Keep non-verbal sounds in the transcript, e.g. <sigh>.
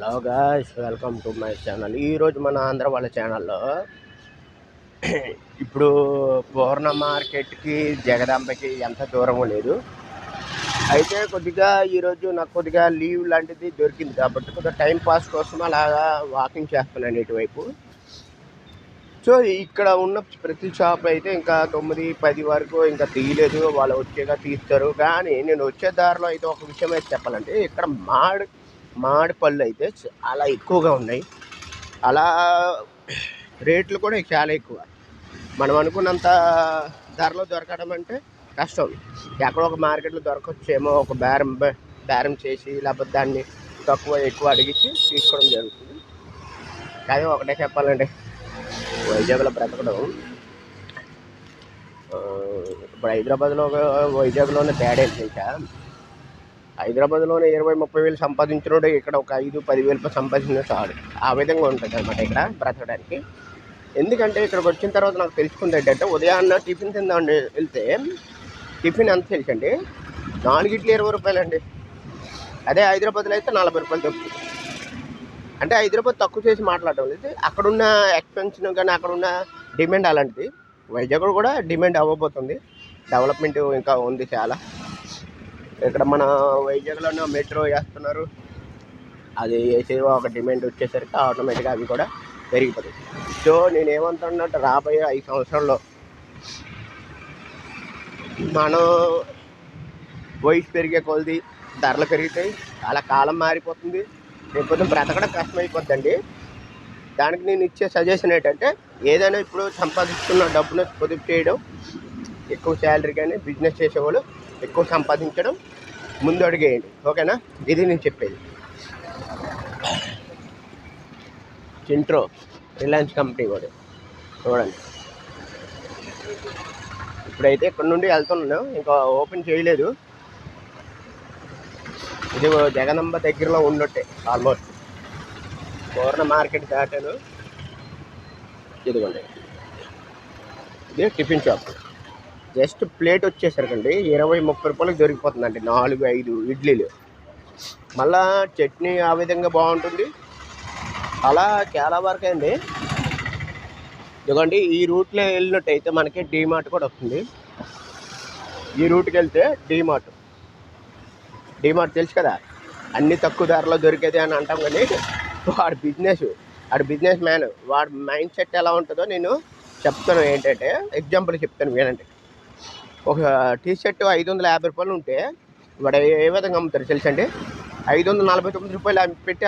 Hello guys welcome to my channel ఈరోజు మన ఆంధ్ర వాళ్ళ ఛానల్లో <clears throat> ఇప్పుడు పూర్ణ మార్కెట్కి జగదాంబకి ఎంత దూరం లేదు. అయితే కొద్దిగా ఈరోజు నాకు కొద్దిగా లీవ్ లాంటిది దొరికింది కాబట్టి కొద్దిగా టైం పాస్ కోసం అలాగా వాకింగ్ చేస్తున్నాను ఇటువైపు. సో ఇక్కడ ఉన్న ప్రతి షాప్ అయితే ఇంకా తొమ్మిది పది వరకు ఇంకా తీయలేదు. వాళ్ళు వచ్చేగా తీస్తారు. కానీ నేను వచ్చే దారిలో అయితే ఒక విషయం అయితే చెప్పాలంటే ఇక్కడ మామిడి మామిడి పళ్ళు అయితే చాలా ఎక్కువగా ఉన్నాయి. అలా రేట్లు కూడా చాలా ఎక్కువ. మనం అనుకున్నంత ధరలో దొరకడం అంటే కష్టం. ఎక్కడో ఒక మార్కెట్లో దొరకొచ్చేమో ఒక బేరం బేరం చేసి లేకపోతే దాన్ని తక్కువ ఎక్కువ అడిగించి తీసుకోవడం జరుగుతుంది. కానీ ఒకటే చెప్పాలండి వైజాగ్లో బ్రతకడం ఇప్పుడు హైదరాబాద్లో వైజాగ్లోనే తేడా ఏంటి హైదరాబాద్లోనే ఇరవై ముప్పై వేలు సంపాదించినోడు ఇక్కడ ఒక ఐదు పదివేలు రూపాయలు సంపాదించిన చాలు. ఆ విధంగా ఉంటుంది అనమాట ఇక్కడ బ్రతకడానికి. ఎందుకంటే ఇక్కడికి వచ్చిన తర్వాత నాకు తెలుసుకుంది ఏంటంటే ఉదయాన్న టిఫిన్ తిందామని వెళ్తే టిఫిన్ ఎంత తెలుసండి? నాలుగిట్లు ఇరవై రూపాయలు అండి అదే హైదరాబాద్లో అయితే నలభై రూపాయలు తక్కువ. అంటే హైదరాబాద్ తక్కువ చేసి మాట్లాడటం లేదు. అక్కడున్న ఎక్స్పెన్షన్ కానీ అక్కడున్న డిమాండ్ అలాంటిది. వైజాగ్ కూడా డిమాండ్ అవ్వబోతుంది. డెవలప్మెంట్ ఇంకా ఉంది చాలా. ఇక్కడ మన వైజాగ్లోనే మెట్రో వేస్తున్నారు. అది వేసే ఒక డిమాండ్ వచ్చేసరికి ఆటోమేటిక్గా అవి కూడా పెరిగిపోతాయి. సో నేను ఏమంటున్నట్టు రాబోయే ఐదు సంవత్సరాల్లో మనం వయసు పెరిగే కొలది ధరలు పెరుగుతాయి అలా కాలం మారిపోతుంది. లేకపోతే బ్రతకడం కష్టమైపోతుందండి దానికి నేను ఇచ్చే సజెషన్ ఏంటంటే ఏదైనా ఇప్పుడు సంపాదిస్తున్న డబ్బును పొదుపు చేయడం ఎక్కువ శాలరీ కానీ బిజినెస్ చేసేవాళ్ళు ఎక్కువ సంపాదించడం ముందు అడిగేయండి. ఓకేనా? ఇది నేను చెప్పేది. చింట్రో రిలయన్స్ కంపెనీ కూడా. చూడండి. ఇప్పుడైతే ఇక్కడ నుండి వెళ్తున్నాను. ఇంకా ఓపెన్ చేయలేదు. ఇది జగదంబ దగ్గరలో ఉండొట్టే ఆల్మోస్ట్ పూర్ణ మార్కెట్ దాటాను. ఇదిగోండి. ఇది టిఫిన్ షాప్. జస్ట్ ప్లేట్ వచ్చేసరికండి ఇరవై ముప్పై రూపాయలకు దొరికిపోతుందండి నాలుగు ఐదు ఇడ్లీలు. మళ్ళా చట్నీ ఆ విధంగా బాగుంటుంది. అలా చాలా వరకు అండి. ఇదిగోండి ఈ రూట్లో వెళ్ళినట్టయితే మనకి డీమార్ట్ కూడా వస్తుంది. ఈ రూట్కి వెళ్తే డీమార్ట్. డీమార్ట్ తెలుసు కదా అన్ని తక్కువ ధరలో దొరికేది అని అంటాం కానీ వాడు బిజినెస్ వాడు బిజినెస్ మ్యాన్ వాడి మైండ్ సెట్ ఎలా ఉంటుందో నేను చెప్తాను ఏంటంటే ఎగ్జాంపుల్ చెప్తాను వినండి. ఒక టీ షర్ట్ ఐదు వందల యాభై రూపాయలు ఉంటే వాడు ఏ విధంగా అమ్ముతారు తెలుసండి ఐదు వందల నలభై తొమ్మిది రూపాయలు పెట్టి